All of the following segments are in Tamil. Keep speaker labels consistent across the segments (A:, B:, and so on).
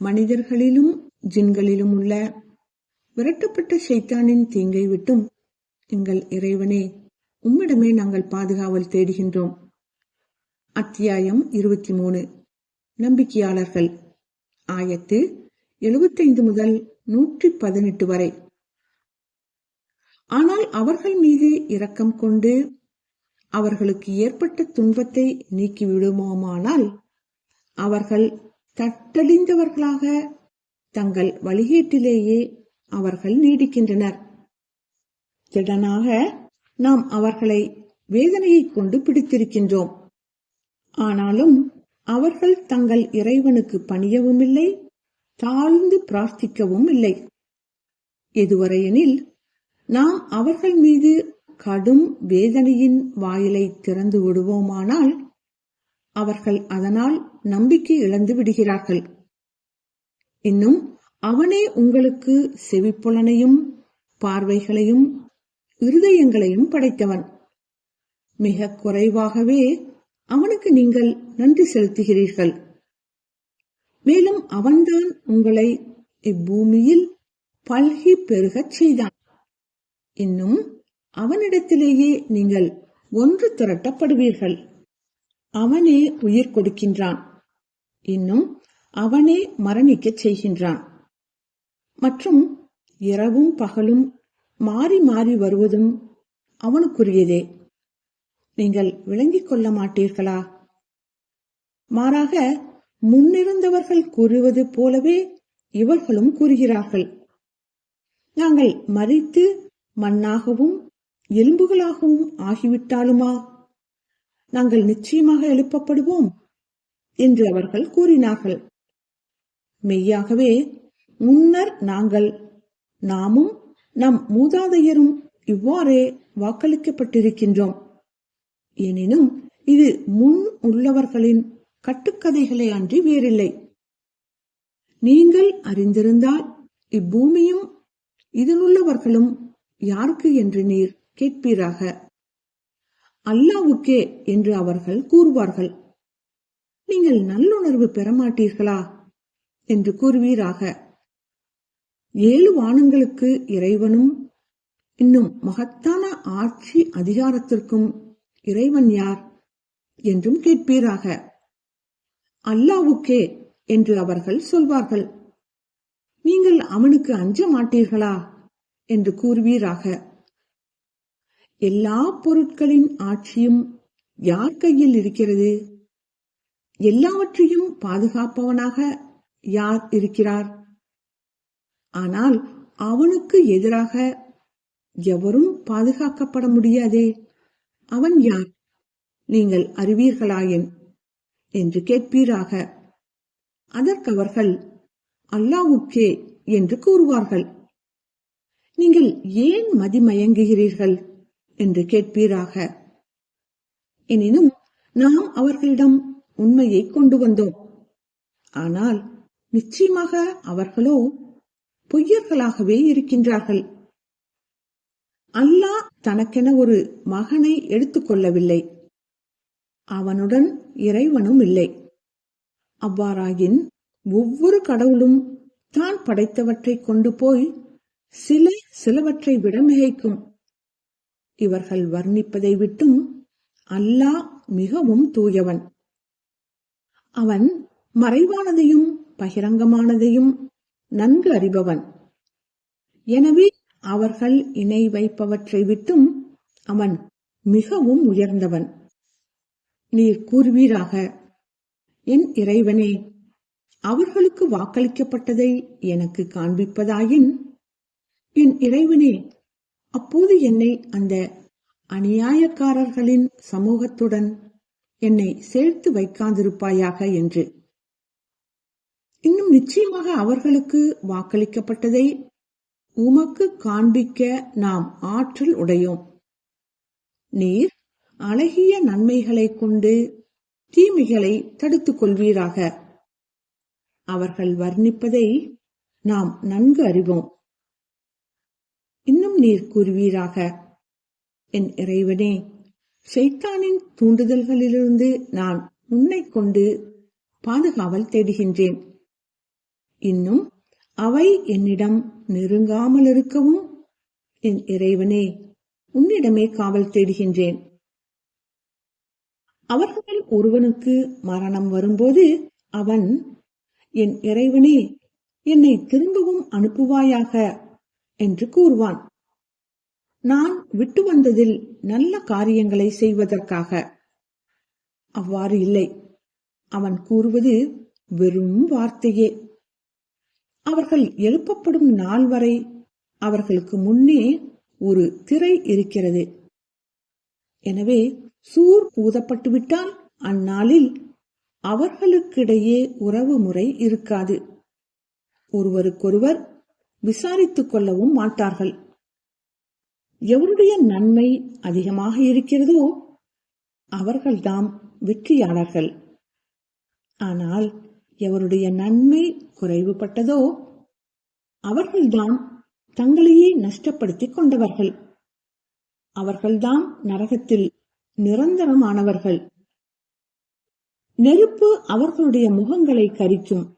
A: மனிதர்களிலும் ஜின்களிலும் உள்ள விரட்டப்பட்ட சைத்தானின் தீங்கை விட்டும் எங்கள் இறைவனே உம்மிடமே நாங்கள் பாதுகாவல் தேடுகின்றோம். அத்தியாயம் இருபத்தி மூணு நம்பிக்கையாளர்கள். ஆயத்து எழுபத்தைந்து முதல் நூற்றி பதினெட்டு வரை. ஆனால் அவர்கள் மீது இரக்கம் கொண்டு அவர்களுக்கு ஏற்பட்ட துன்பத்தை நீக்கிவிடுமோமானால் அவர்கள் தட்டழிந்தவர்களாக தங்கள் வழிகேட்டிலேயே அவர்கள் நீடிக்கின்றனர். திடனாக நாம் அவர்களை வேதனையை கொண்டு பிடித்திருக்கின்றோம். ஆனாலும் அவர்கள் தங்கள் இறைவனுக்கு பணியவும் இல்லை தாழ்ந்து பிரார்த்திக்கவும் இல்லை. எதுவரையெனில் நாம் அவர்கள் மீது கடும் வேதனையின் வாயிலை திறந்து விடுவோமானால் அவர்கள் அதனால் நம்பிக்கை இழந்து விடுகிறார்கள். இன்னும் அவனே உங்களுக்கு செவிப்புலனையும் பார்வைகளையும் இருதயங்களையும் படைத்தவன். மிக குறைவாகவே அவனுக்கு நீங்கள் நன்றி செலுத்துகிறீர்கள். மேலும் அவன்தான் உங்களை இப்பூமியில் பல்கி பெருகச் செய்தான். இன்னும் அவனிடத்திலேயே நீங்கள் ஒன்று திரட்டப்படுவீர்கள். அவனே உயிர் கொடுக்கின்றான். இன்னும் அவனே மரணிக்கச் செய்கின்றான். மற்றும் இரவும் பகலும் மாறி மாறி வருவதும் அவனுக்குரியதே. நீங்கள் விளங்கிக் கொள்ள மாட்டீர்களா? மாறாக முன்னிருந்தவர்கள் கூறுவது போலவே இவர்களும் கூறுகிறார்கள். நாங்கள் மறித்து மண்ணாகவும் எலும்புகளாகவும் ஆகிவிட்டாலுமா? நாங்கள் நிச்சயமாக எழுப்பப்படுவோம். என்று அவர்கள் கூறினார்கள். மெய்யாகவே முன்னர் நாங்கள் நாமும் நம் மூதாதையரும் இவ்வாறே வாக்களிக்கப்பட்டிருக்கின்றோம். எனினும் இது முன் உள்ளவர்களின் கட்டுக்கதைகளை அன்றி வேறில்லை. நீங்கள் அறிந்திருந்தால் இப்பூமியும் இதிலுள்ளவர்களும் யாருக்கு என்று நீர் கேட்பீராக? அல்லாவுக்கே என்று அவர்கள் கூறுவார்கள். நீங்கள் நல்லுணர்வு பெறமாட்டீர்களா? என்று கூறுவீராக. ஏழு வானங்களுக்கு இறைவனும் இன்னும் மகத்தான ஆட்சி அதிகாரத்திற்கும் இறைவன் யார்? என்றும் கேட்பீராக. அல்லாவுக்கே என்று அவர்கள் சொல்வார்கள். நீங்கள் அவனுக்கு அஞ்ச மாட்டீர்களா என்று கூறுவீராக. எல்லா பொருட்களின் ஆட்சியும் யார் கையில் இருக்கிறது? எல்லாவற்றையும் பாதுகாப்பவனாக யார் இருக்கிறார்? ஆனால் அவனுக்கு எதிராக எவரும் பாதுகாக்கப்பட முடியாதே. அவன் யார்? நீங்கள் அறிவீர்களாயின் என்று கேட்பீராக. அதற்கவர்கள் அல்லாவுக்கே என்று கூறுவார்கள். நீங்கள் ஏன் மதிமயங்குகிறீர்கள்? என்று கேட்பீராக. எனினும் நாம் அவர்களிடம் உண்மையை கொண்டு வந்தோம். ஆனால் நிச்சயமாக அவர்களோ பொய்யர்களாகவே இருக்கின்றார்கள். அல்லாஹ் தனக்கென ஒரு மகனை எடுத்துக்கொள்ளவில்லை அவனுடன் இறைவனும் இல்லை. அவ்வாறாயின் ஒவ்வொரு கடவுளும் தான் படைத்தவற்றை கொண்டு போய் சில சிலவற்றை விட மிகைக்கும். இவர்கள் வர்ணிப்பதை விட்டும் அல்லாஹ் மிகவும் தூயவன். அவன் மறைவானதையும் பகிரங்கமானதையும் நன்கு அறிபவன். எனவே அவர்கள் இணை வைப்பவற்றை விட்டும் அவன் மிகவும் உயர்ந்தவன். நீர் கூறுவீராக என் இறைவனே அவர்களுக்கு வாக்களிக்கப்பட்டதை எனக்கு காண்பிப்பதாயின் என் இறைவனே அப்போது என்னை அந்த அநியாயக்காரர்களின் சமூகத்துடன் என்னை சேர்த்து வைக்காதிருப்பாயாக என்று. இன்னும் நிச்சயமாக அவர்களுக்கு வாக்களிக்கப்பட்டதை உமக்கு காண்பிக்க நாம் ஆற்றல் உடையோம். நீர் அழகிய நன்மைகளைக் கொண்டு தீமைகளை தடுத்துக் கொள்வீராக. அவர்கள் வர்ணிப்பதை நாம் நன்கு அறிவோம். இன்னும் நீர் கூறுவீராக. என் இறைவனே ஷைத்தானின் தூண்டுதல்களிலிருந்து நான் உன்னை கொண்டு பாதுகாவல் தேடுகின்றேன். இன்னும் அவை என்னிடம் நெருங்காமல் இருக்கவும் என் இறைவனே உன்னிடமே காவல் தேடுகின்றேன். அவர்களில் ஒருவனுக்கு மரணம் வரும்போது அவன் என் இறைவனே என்னை திரும்பவும் அனுப்புவாயாக? என்று கூறுவான். நான் விட்டு வந்ததில் நல்ல காரியங்களை செய்வதற்காக. அவ்வாறு இல்லை. அவன் கூறுவது வெறும் வார்த்தையே. அவர்கள் எழுப்பப்படும் நாள் வரை அவர்களுக்கு முன்னே ஒரு திரை இருக்கிறது. எனவே சூர் ஊதப்பட்டுவிட்டால் அந்நாளில் அவர்களுக்கிடையே உறவு முறை இருக்காது. ஒருவருக்கொருவர் விசாரித்துக் கொள்ளவும் மாட்டார்கள். எவருடைய நன்மை அதிகமாக இருக்கிறதோ அவர்கள்தாம் வெற்றியாளர்கள். ஆனால் எவருடைய நன்மை குறைவுபட்டதோ அவர்கள்தாம் தங்களையே நஷ்டப்படுத்திக் கொண்டவர்கள். அவர்கள்தாம் நரகத்தில் நிரந்தரமானவர்கள். நெருப்பு அவர்களுடைய முகங்களை கரிக்கும்.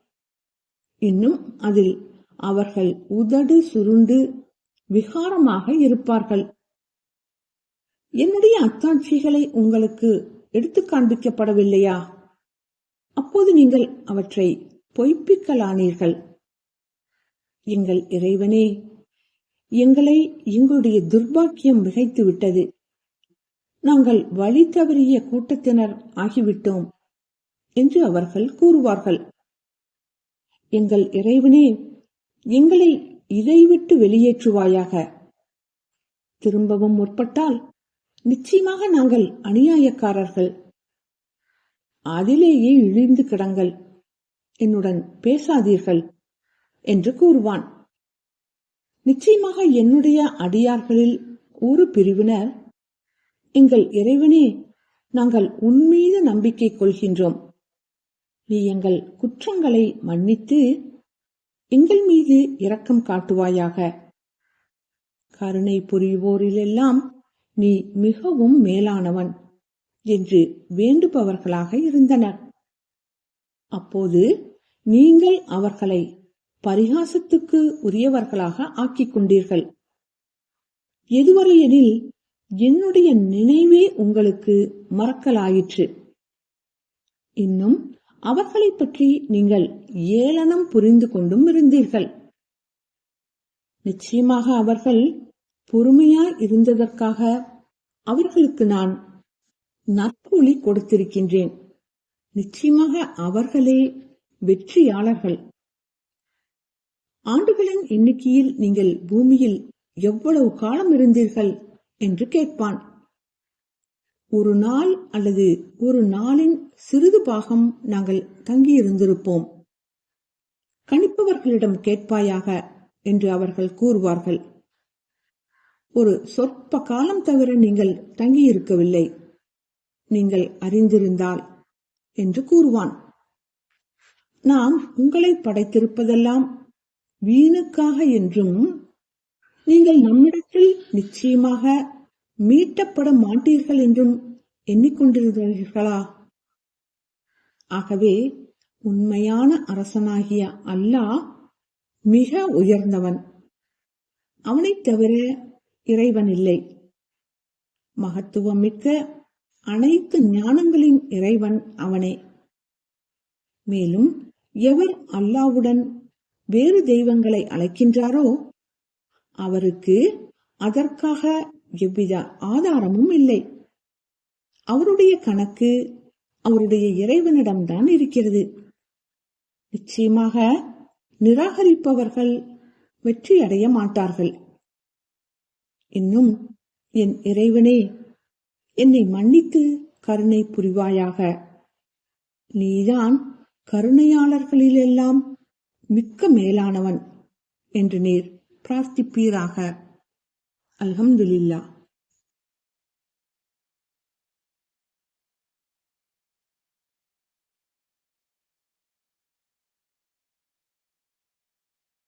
A: இன்னும் அதில் அவர்கள் உதடு சுருண்டு விகாரமாக இருப்பார்கள். என்னுடைய அத்தாட்சிகளை உங்களுக்கு எடுத்து காண்பிக்கப்படவில்லையா? அப்போது நீங்கள் அவற்றை பொய்ப்பிக்கலானீர்கள். எங்கள் இறைவனே எங்களை எங்களுடைய துர்பாக்கியம் மிகைத்து விட்டது நாங்கள் வழி தவறிய கூட்டத்தினர் ஆகிவிட்டோம் என்று அவர்கள் கூறுவார்கள். எங்கள் இறைவனே எங்களை இதை விட்டு வெளியேற்றுவாயாக. திரும்பவும் முற்பட்டால் நிச்சயமாக நாங்கள் அநியாயக்காரர்கள். அதிலேயே இழிந்து கிடங்கள். என்னுடன் பேசாதீர்கள் என்று கூறுவான். நிச்சயமாக என்னுடைய அடியார்களில் ஒரு பிரிவினர் எங்கள் இறைவனே நாங்கள் உன்மீது நம்பிக்கை கொள்கின்றோம். நீ எங்கள் குற்றங்களை மன்னித்து எங்கள் மீது இரக்கம் காட்டுவாயாக. கருணை புரிவோரிலெல்லாம் நீ மிகவும் மேலானவன் என்று வேண்டுபவர்களாக இருந்தனர். அப்போது நீங்கள் அவர்களை பரிகாசத்துக்கு உரியவர்களாக ஆக்கிக் கொண்டீர்கள். எதுவரையெனில் என்னுடைய நினைவே உங்களுக்கு மறக்கலாயிற்று. இன்னும் அவர்களைப் பற்றி நீங்கள் ஏளனம் புரிந்து கொண்டும் இருந்தீர்கள். நிச்சயமாக அவர்கள் பொறுமையாய் இருந்ததற்காக அவர்களுக்கு நான் நற்கூலி கொடுத்திருக்கின்றேன். நிச்சயமாக அவர்களே வெற்றியாளர்கள். ஆண்டுகளின் எண்ணிக்கையில் நீங்கள் பூமியில் எவ்வளவு காலம் இருந்தீர்கள் என்று கேட்பான். ஒரு நாள் அல்லது ஒரு நாளின் சிறிது பாகம் நாங்கள் தங்கியிருந்திருப்போம். கணிப்பவர்களிடம் கேட்பாயாக என்று அவர்கள் கூறுவார்கள். ஒரு சொற்ப காலம் தவிர நீங்கள் தங்கியிருக்கவில்லை. நீங்கள் அறிந்திருந்தால் என்று கூறுவான். நாம் உங்களை படைத்திருப்பதெல்லாம் வீணுக்காக என்றும் நீங்கள் நம்மிடத்தில் நிச்சயமாக மீட்டப்பட மாட்டீர்கள் என்றும் எண்ணிக்கொண்டிருக்கிறீர்களா ஆகவே உண்மையான அரசனாகிய அல்லாஹ் மிக உயர்ந்தவன். அவனைத் தவிர இறைவன் இல்லை. மகத்துவம் மிக்க அனைத்து ஞானங்களின் இறைவன் அவனே. மேலும் எவர் அல்லாவுடன் வேறு தெய்வங்களை அழைக்கின்றாரோ அவருக்கு அதற்காக எவ்வித ஆதாரமும் இல்லை. அவருடைய கணக்கு அவருடைய இறைவனிடம்தான் இருக்கிறது. நிச்சயமாக நிராகரிப்பவர்கள் வெற்றி அடைய மாட்டார்கள். இன்னும் என் இறைவனே என்னை மன்னித்து கருணை புரிவாயாக. நீதான் கருணையாளர்களிலெல்லாம் மிக்க மேலானவன் என்று நீர் பிரார்த்திப்பீராக. الحمد لله.